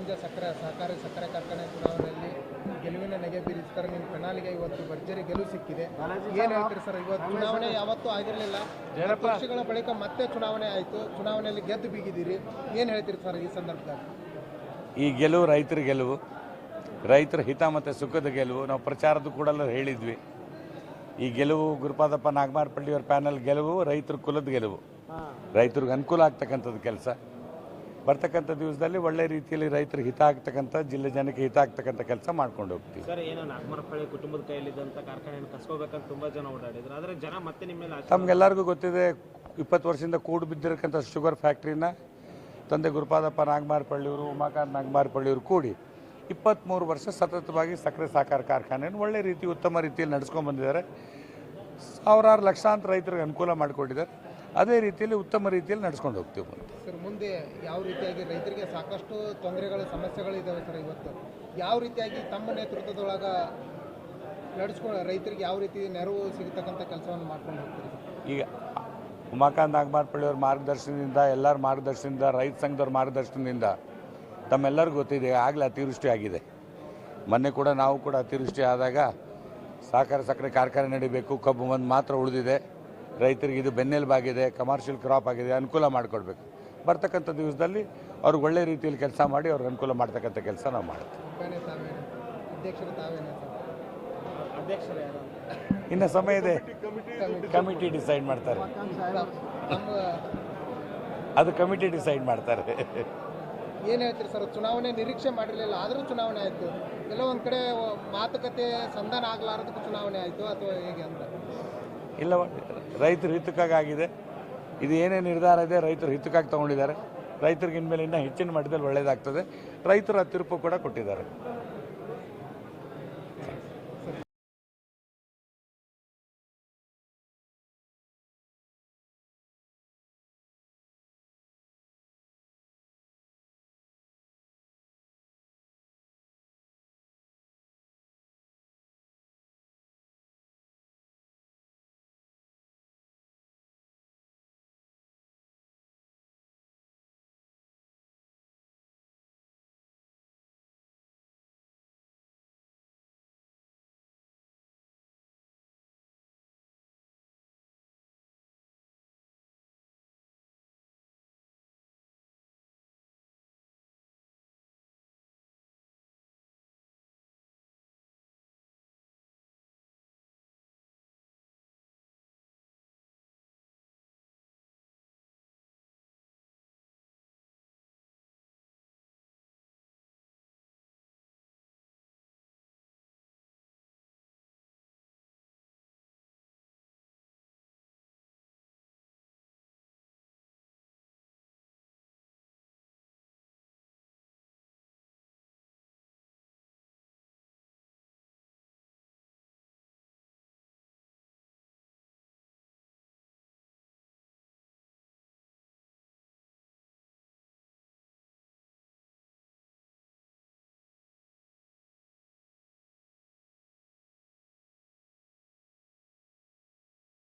ಕಾರಂಜ ಸಕ್ಕರೆ ಸಹಕಾರಿ ಸಕ್ಕರೆ ಕಾರ್ಖಾನೆ ಚುನಾವಣೆಯಲ್ಲಿ ಗೆಲುವಿನ ನೆಗೆ ಬೀರಿಸ್ತಾರೆ ನಿಮ್ಮ ಪೆನಾಲಿಗೆ ಇವತ್ತು ಭರ್ಜರಿ ಗೆಲುವು ಸಿಕ್ಕಿದೆ. ಏನು ಹೇಳ್ತೀರಿ ಸರ್ ಇವತ್ತು ಚುನಾವಣೆ ಯಾವತ್ತೂ ಆಗಿರಲಿಲ್ಲ. ಪಕ್ಷಗಳ ಬಳಿಕ ಮತ್ತೆ ಚುನಾವಣೆ ಆಯಿತು. ಚುನಾವಣೆಯಲ್ಲಿ ಗೆದ್ದು ಬೀಗಿದ್ದೀರಿ ಏನು ಹೇಳ್ತೀರಿ ಸರ್ ಈ ಸಂದರ್ಭದಲ್ಲಿ? ಈ ಗೆಲುವು ರೈತರ ಗೆಲುವು. ರೈತರ ಹಿತ ಮತ್ತು ಸುಖದ ಗೆಲುವು. ನಾವು ಪ್ರಚಾರದ ಕೂಡ ಹೇಳಿದ್ವಿ. ಈ ಗೆಲುವು ಗುರುಪಾದಪ್ಪ ನಾಗಮಾರಪಳ್ಳಿಯವರ ಪ್ಯಾನಲ್ ಗೆಲುವು ರೈತರ ಕುಲದ ಗೆಲುವು. ರೈತರಿಗೆ ಅನುಕೂಲ ಆಗ್ತಕ್ಕಂಥದ್ದು ಕೆಲಸ. ಬರ್ತಕ್ಕಂಥ ದಿವಸದಲ್ಲಿ ಒಳ್ಳೆ ರೀತಿಯಲ್ಲಿ ರೈತರಿಗೆ ಹಿತ ಆಗ್ತಕ್ಕಂಥ ಜಿಲ್ಲೆ ಜನಕ್ಕೆ ಹಿತ ಆಗ್ತಕ್ಕಂಥ ಕೆಲಸ ಮಾಡ್ಕೊಂಡು ಹೋಗ್ತೀವಿ. ಸರ್ ಏನು ನಾಗಮರಪಳ್ಳಿ ಕುಟುಂಬದ ಕೈಯಲ್ಲಿದ್ದಂಥ ಕಾರ್ಖಾನೆಯನ್ನು ಕಸ್ಕೋಬೇಕಂತ ತುಂಬ ಜನ ಓಡಾಡಿದ್ರು. ಆದರೆ ಜನ ಮತ್ತೆ ನಿಮ್ಮ ಮೇಲೆ ತಮ್ಗೆಲ್ಲರಿಗೂ ಗೊತ್ತಿದೆ ಇಪ್ಪತ್ತು ವರ್ಷದಿಂದ ಕೂಡು ಬಿದ್ದಿರಕ್ಕಂಥ ಶುಗರ್ ಫ್ಯಾಕ್ಟ್ರಿನ ತಂದೆ ಗುರುಪಾದಪ್ಪ ನಾಗಮಾರಪಳ್ಳಿಯವರು ಉಮಾಕಾಂತ್ ನಾಗಮಾರಪಳ್ಳಿಯವರು ಕೂಡಿ ಇಪ್ಪತ್ತ್ಮೂರು ವರ್ಷ ಸತತವಾಗಿ ಸಕ್ಕರೆ ಸಾಕಾರ ಕಾರ್ಖಾನೆಯನ್ನು ಒಳ್ಳೆ ರೀತಿ ಉತ್ತಮ ರೀತಿಯಲ್ಲಿ ನಡೆಸ್ಕೊಂಡು ಬಂದಿದ್ದಾರೆ. ಸಾವಿರಾರು ಲಕ್ಷಾಂತರ ರೈತರಿಗೆ ಅನುಕೂಲ ಮಾಡಿಕೊಟ್ಟಿದ್ದಾರೆ ಅದೇ ರೀತಿಯಲ್ಲಿ ಉತ್ತಮ ರೀತಿಯಲ್ಲಿ ನಡೆಸ್ಕೊಂಡು ಹೋಗ್ತೀವಿ ಸರ್ ಮುಂದೆ ಯಾವ ರೀತಿಯಾಗಿ ರೈತರಿಗೆ ಸಾಕಷ್ಟು ತೊಂದರೆಗಳು ಸಮಸ್ಯೆಗಳು ಇದ್ದಾವೆ ಸರ್ ಇವತ್ತು? ಯಾವ ರೀತಿಯಾಗಿ ತಮ್ಮ ನೇತೃತ್ವದೊಳಗ ನಡೆಸ್ಕೊಂಡು ರೈತರಿಗೆ ಯಾವ ರೀತಿ ನೆರವು ಸಿಗತಕ್ಕಂಥ ಕೆಲಸವನ್ನು ಮಾಡ್ಕೊಂಡು ಹೋಗ್ತೀರಿ ಈಗ ಉಮಾಕಾಂತ್ ನಾಗಮಾರಪಳ್ಳಿಯವ್ರ ಮಾರ್ಗದರ್ಶನದಿಂದ ಎಲ್ಲರ ಮಾರ್ಗದರ್ಶನದಿಂದ ರೈತ ಸಂಘದವ್ರ ಮಾರ್ಗದರ್ಶನದಿಂದ ತಮ್ಮೆಲ್ಲರಿಗೂ ಗೊತ್ತಿದೆ ಆಗಲೇ ಅತಿವೃಷ್ಟಿ ಆಗಿದೆ ಮೊನ್ನೆ ಕೂಡ ನಾವು ಕೂಡ ಅತಿವೃಷ್ಟಿ ಆದಾಗ ಸಹಕಾರ ಸಕ್ಕರೆ ಕಾರ್ಖಾನೆ ನಡಿಬೇಕು ಕಬ್ಬು ಒಂದು ಮಾತ್ರ ಉಳಿದಿದೆ ರೈತರಿಗೆ ಇದು ಬೆನ್ನೆಲುಬಾಗಿದೆ ಕಮರ್ಷಿಯಲ್ ಕ್ರಾಪ್ ಆಗಿದೆ ಅನುಕೂಲ ಮಾಡಿಕೊಡ್ಬೇಕು. ಬರ್ತಕ್ಕಂಥ ದಿವಸದಲ್ಲಿ ಅವ್ರಿಗೆ ಒಳ್ಳೆ ರೀತಿಯಲ್ಲಿ ಕೆಲಸ ಮಾಡಿ ಅವ್ರಿಗೆ ಅನುಕೂಲ ಮಾಡ್ತಕ್ಕಂಥ ಕೆಲಸ ನಾವು ಮಾಡ್ತೀವಿ. ಇನ್ನು ಸಮಯ ಇದೆ. ಕಮಿಟಿ ಡಿಸೈಡ್ ಮಾಡ್ತಾರೆ. ಅದು ಕಮಿಟಿ ಡಿಸೈಡ್ ಮಾಡ್ತಾರೆ. ಏನು ಹೇಳ್ತೀರಿ ಸರ್? ಚುನಾವಣೆ ನಿರೀಕ್ಷೆ ಮಾಡಿರಲಿಲ್ಲ, ಆದರೂ ಚುನಾವಣೆ ಆಯಿತು. ಎಲ್ಲೋ ಒಂದು ಕಡೆ ಮಾತುಕತೆ ಸಂಧಾನ ಆಗಲಾರದಕ್ಕೂ ಚುನಾವಣೆ ಆಯಿತು, ಅಥವಾ ಹೇಗೆ ಅಂತ? ಇಲ್ಲ, ರೈತರ ಹಿತಕ್ಕಾಗಿ ಆಗಿದೆ. ಇದು ಏನೇ ನಿರ್ಧಾರ ಇದೆ, ರೈತರ ಹಿತಕ್ಕಾಗಿ ತಗೊಂಡಿದ್ದಾರೆ. ರೈತರಿಗೆ ಇನ್ಮೇಲೆ ಇನ್ನೂ ಹೆಚ್ಚಿನ ಮಟ್ಟದಲ್ಲಿ ಒಳ್ಳೆಯದಾಗ್ತದೆ ರೈತರ ತೀರ್ಪು ಕೂಡ ಕೊಟ್ಟಿದ್ದಾರೆ.